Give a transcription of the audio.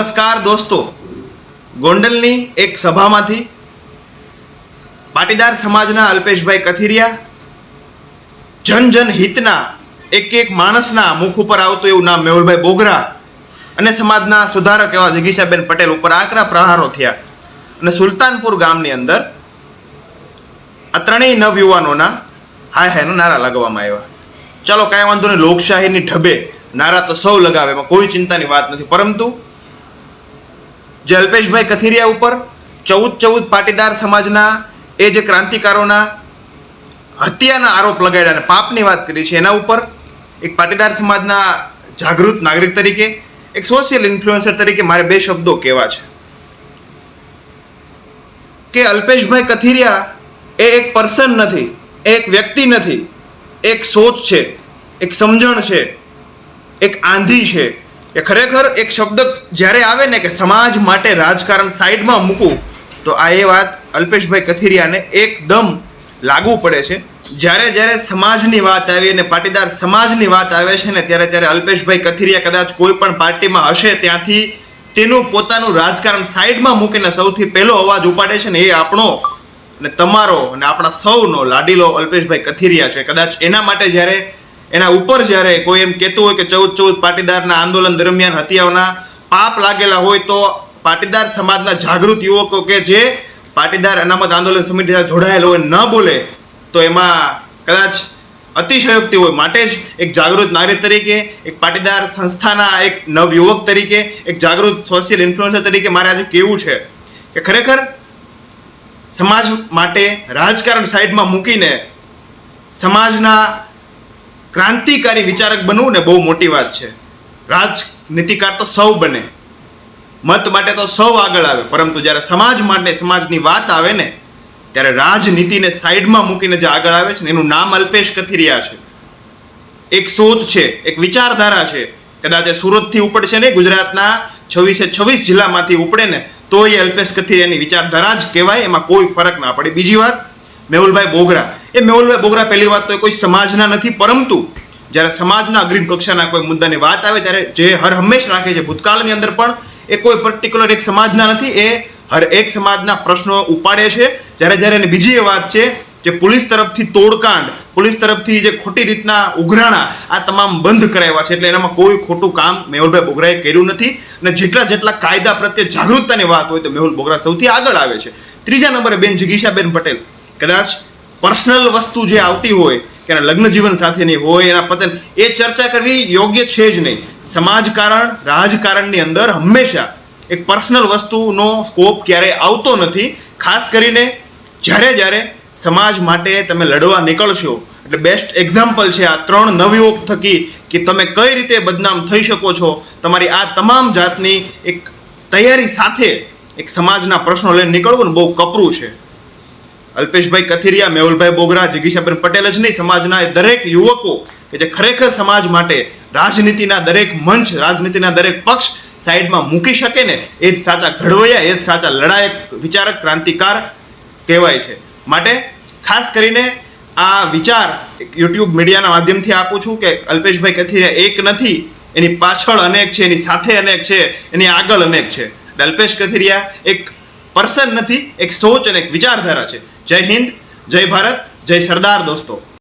નમસ્કાર દોસ્તો. ગોંડલની એક સભામાંથી પાટીદાર સમાજના અલ્પેશભાઈ કથિરિયા જન જન હિતના એક એક માણસના મુખ ઉપર આવતું એવું નામ મેહુલભાઈ બોગરા અને સમાજના સુધારક એવા જગીશાબેન પટેલ ઉપર આકરા પ્રહારો થયા. અને સુલતાનપુર ગામની અંદર આ ત્રણેય નવયુવાનોના હાય હાયનો નારા લગાવવામાં આવ્યા. ચાલો કાંઈ વાંધો નહીં, લોકશાહીની ઢબે નારા તો સૌ લગાવે, એમાં કોઈ ચિંતાની વાત નથી. પરંતુ જે અલ્પેશભાઈ કથિરિયા ઉપર ચૌદ ચૌદ પાટીદાર સમાજના એ જે ક્રાંતિકારોના હત્યાના આરોપ લગાડ્યા અને પાપની વાત કરી છે, એના ઉપર એક પાટીદાર સમાજના જાગૃત નાગરિક તરીકે, એક સોશિયલ ઇન્ફ્લુએન્સર તરીકે મારે બે શબ્દો કહેવા છે. કે અલ્પેશભાઈ કથિરિયા એ એક પર્સન નથી, એ એક વ્યક્તિ નથી એક સોચ છે, એક સમજણ છે, એક આંધી છે કે ખરેખર એક શબ્દ જ્યારે આવે ને કે સમાજ માટે રાજકારણ સાઈડમાં મૂકવું, તો આ એ વાત અલ્પેશભાઈ કથિરિયાને એકદમ લાગુ પડે છે. જ્યારે જ્યારે સમાજની વાત આવી અને પાટીદાર સમાજની વાત આવે છે ને ત્યારે ત્યારે અલ્પેશભાઈ કથિરિયા કદાચ કોઈ પણ પાર્ટીમાં હશે ત્યાંથી તેનું પોતાનું રાજકારણ સાઈડમાં મૂકીને સૌથી પહેલો અવાજ ઉપાડે છે ને એ આપણો અને તમારો અને આપણા સૌનો લાડીલો અલ્પેશભાઈ કથિરિયા છે. કદાચ એના માટે જ્યારે એના ઉપર જ્યારે કોઈ એમ કહેતું હોય કે ચૌદ ચૌદ પાટીદારના આંદોલન દરમિયાન હત્યાઓના પાપ લાગેલા હોય તો પાટીદાર સમાજના જાગૃત યુવકો કે જે પાટીદાર અનામત આંદોલન સમિતિ સાથે જોડાયેલો હોય ન બોલે, તો એમાં કદાચ અતિશયોક્તિ હોય. માટે જ એક જાગૃત નાગરિક તરીકે, એક પાટીદાર સંસ્થાના એક નવયુવક તરીકે, એક જાગૃત સોશિયલ ઇન્ફ્લુઅન્સર તરીકે મારે આજે કહેવું છે કે ખરેખર સમાજ માટે રાજકારણ સાઈડમાં મૂકીને સમાજના ક્રાંતિકારી વિચારક બનવું ને બહુ મોટી વાત છે. રાજનીતિકાર તો સૌ બને. મત માટે તો સૌ આગળ આવે. પરંતુ જ્યારે સમાજ માટે સમાજની વાત આવે ને, ત્યારે રાજનીતિને સાઈડમાં મૂકીને જે આગળ આવે છે ને, એનું નામ અલ્પેશ કથિરિયા છે. એક સોચ છે, એક વિચારધારા છે. કદાચ એ સુરતથી ઉપડશે ને ગુજરાતના છવ્વીસે છવ્વીસ જિલ્લામાંથી ઉપડે ને, તો એ અલ્પેશ કથિરિયાની વિચારધારા જ કહેવાય. એમાં કોઈ ફરક ના પડે. બીજી વાત, મેહુલભાઈ બોગરા એ મેહુલભાઈ બોગરા, પહેલી વાત તો કોઈ સમાજના નથી, પરંતુ જ્યારે સમાજના અગ્રીમ કક્ષાના કોઈ મુદ્દાની વાત આવે, ત્યારે જે હર હંમેશ રાખે છે, ભૂતકાળની અંદર પણ એ કોઈ પર્ટિક્યુલર એક સમાજના નથી, એ હર એક સમાજના પ્રશ્નો ઉપાડે છે. જ્યારે જ્યારે એની બીજી એ વાત છે જે પોલીસ તરફથી તોડકાંડ, પોલીસ તરફથી જે ખોટી રીતના ઉઘરાણા, આ તમામ બંધ કરાવ્યા છે, એટલે એનામાં કોઈ ખોટું કામ મેહુલભાઈ બોગરાએ કર્યું નથી. અને જેટલા જેટલા કાયદા પ્રત્યે જાગૃતતાની વાત હોય, તો મેહુલ બોગરા સૌથી આગળ આવે છે. ત્રીજા નંબરે બેન જિગીશાબેન પટેલ. કદાચ પર્સનલ વસ્તુ જે આવતી હોય કે એના લગ્ન જીવન સાથેની હોય, એના પતન, એ ચર્ચા કરવી યોગ્ય છે જ નહીં. સમાજકારણ રાજકારણની અંદર હંમેશા એક પર્સનલ વસ્તુનો સ્કોપ ક્યારેય આવતો નથી. ખાસ કરીને જ્યારે જ્યારે સમાજ માટે તમે લડવા નીકળશો, એટલે બેસ્ટ એક્ઝામ્પલ છે આ ત્રણ નવયુવક થકી કે તમે કઈ રીતે બદનામ થઈ શકો છો. તમારી આ તમામ જાતની એક તૈયારી સાથે એક સમાજના પ્રશ્નો લઈને નીકળવું ને બહુ કપરું છે. અલ્પેશભાઈ કથિરિયા, મેહુલભાઈ બોગરા, જગીશાબેન પટેલ જ નહીં, સમાજના દરેક યુવકો કે જે ખરેખર સમાજ માટે રાજનીતિના દરેક મંચ, રાજનીતિના દરેક પક્ષ સાઈડમાં મૂકી શકે ને, એ જ સાચા ઘડવૈયા, એ જ સાચા લડાયક, વિચારક, ક્રાંતિકાર કહેવાય છે. માટે ખાસ કરીને આ વિચાર યુટ્યુબ મીડિયાના માધ્યમથી આપું છું કે અલ્પેશભાઈ કથિરિયા એક નથી, એની પાછળ અનેક છે, એની સાથે અનેક છે, એની આગળ અનેક છે. અલ્પેશ કથિરિયા એક પર્સન નથી, એક સોચ અને એક વિચારધારા છે. જય હિન્દ જય ભારત જય સરદાર દોસ્તો.